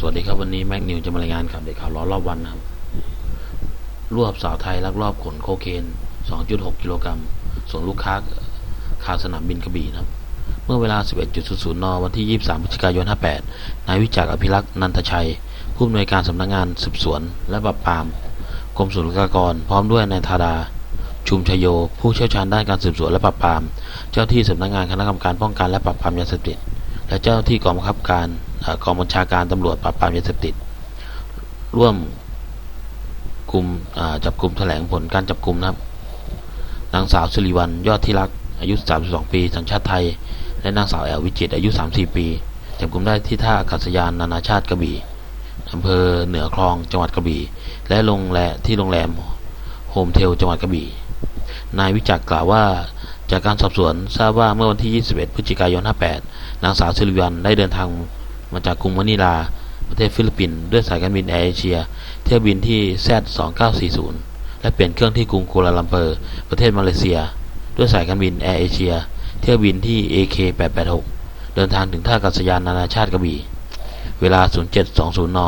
สวัสดีครับวันนี้แม็กนิวจะมารายงานข่าวเด็กข่าวร้อนรอบวันนะครับรวบสาวไทยลักลอบขนโคเคน 2.6 กิโลกรัมส่งลูกค้าคาสนามบินกระบี่นะครับ เมื่อเวลา 11.00 น วันที่ 23 พฤศจิกายน 58 นายวิจักรอภิรักษ์นันทชัย ผู้อำนวยการสำนักงานสืบสวน และปราบปราม กรมศุลกากร พร้อมด้วยนายธาดา ชุมชโย ผู้เชี่ยวชาญด้านการสืบสวนและปราบปราม เจ้าที่สำนักงานคณะกรรมการป้องกันและปราบปรามยาเสพติด และเจ้าที่กองบังคับการอกองบัญชาการตำรวจปราบปรามยาเสพติด ร่วมกลุ่มจับกลุ่มแถลงผลการจับกลุ่มนะครับนางสาวสิริวัลยอดที่รักอายุ 32 ปี สัญชาติไทย และนางสาวแอลวิจิตอายุ 34 ปี จับกลุ่มได้ที่ท่าอากาศยานนานาชาติกระบี่อำเภอเหนือคลองจังหวัดกระบี่ และโรงแรมที่โรงแรมโฮมเทลจังหวัดกระบี่ นายวิจักกล่าวว่า จากการสอบสวนทราบว่าเมื่อวันที่ 21 พฤศจิกายน 58 นางสาวสิริวัลได้เดินทางมาจากกรุงมะนิลา ประเทศฟิลิปปินส์ด้วยสายการบินแอร์เอเชีย เที่ยวบินที่ Z2940 และเปลี่ยนเครื่องที่กรุงกัวลาลัมเปอร์ ประเทศมาเลเซีย ด้วยสายการบินแอร์เอเชีย เที่ยวบินที่ AK886 เดินทางถึงท่าอากาศยานนานาชาติกระบี่ เวลา 0720 น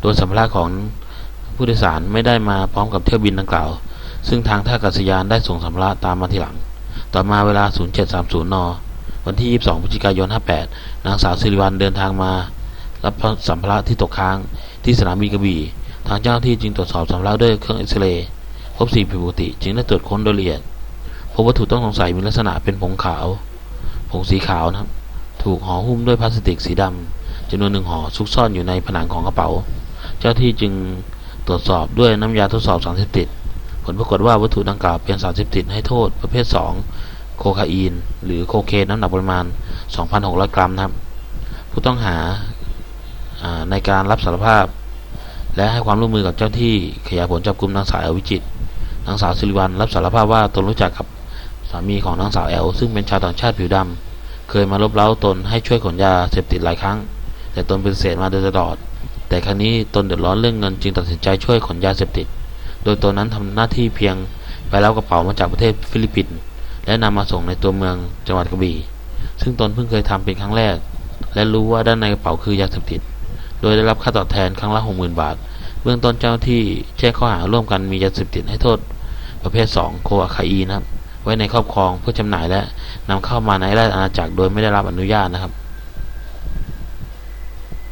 โดยสัมภาระของผู้โดยสารไม่ได้มาพร้อมกับเที่ยวบินดังกล่าว ซึ่งทางท่าอากาศยานได้ส่งสัมภาระตามมาทีหลัง ต่อมาเวลา 0730 น วันที่ 22 พฤศจิกายน 58 นางสาวสิริวัลเดินทางมา รับสัมภาระที่ตกค้างที่สนามบินกระบี่ ทางเจ้าที่จึงตรวจสอบสัมภาระด้วยเครื่องเอ็กซเรย์ พบสิ่งผิดปกติ จึงได้ตรวจค้นโดยละเอียด พบวัตถุต้องสงสัยมีลักษณะเป็นผงขาว ผงสีขาวนะครับ ถูกห่อหุ้มด้วยพลาสติกสีดำจำนวนหนึ่งห่อซุกซ่อนอยู่ในผนังของกระเป๋า เจ้าหน้าที่จึงตรวจสอบด้วยน้ำยาทดสอบสารเสพติด ผลปรากฏว่าวัตถุดังกล่าวเป็นสารเสพติดให้โทษประเภท 2 โคคาอีน หรือโคเคนน้ำหนักประมาณ 2,600 กรัมนะครับ ผู้ต้องหาในการรับสารภาพ และให้ความร่วมมือกับเจ้าที่ขยายผลจับกลุ่มนางสาวอวิจิตนางสาวสิริวัลรับสารภาพว่าตนรู้จักกับสามีของนางสาวแอลซึ่งเป็นชาวต่างชาติผิวดำเคยมาลบเล้าตนให้ช่วยขนยาเสพติดหลายครั้ง แต่ตนเปฏิเสธมาโดยตลอด แต่ครั้งนี้ตนเดือดร้อนเรื่องเงินจึงตัดสินใจช่วยขนยาเสพติด โดยตนนั้นทำหน้าที่เพียงไปรับกระเป๋ามาจากประเทศฟิลิปปินส์และนำมาส่งในตัวเมืองจังหวัดกระบี่ ซึ่งตนเพิ่งเคยทำเป็นครั้งแรก และรู้ว่าด้านในกระเป๋าคือยาเสพติด โดยได้รับค่าตอบแทนครั้งละ60,000บาท เบื้องต้นเจ้าที่แจ้งข้อหาร่วมกันมียาเสพติดให้โทษ ประเภท 2 โคอะคาอีนนะครับ ไว้ในครอบครองเพื่อจำหน่ายและนำเข้ามาในราชอาณาจักรโดยไม่ได้รับอนุญาตนะครับ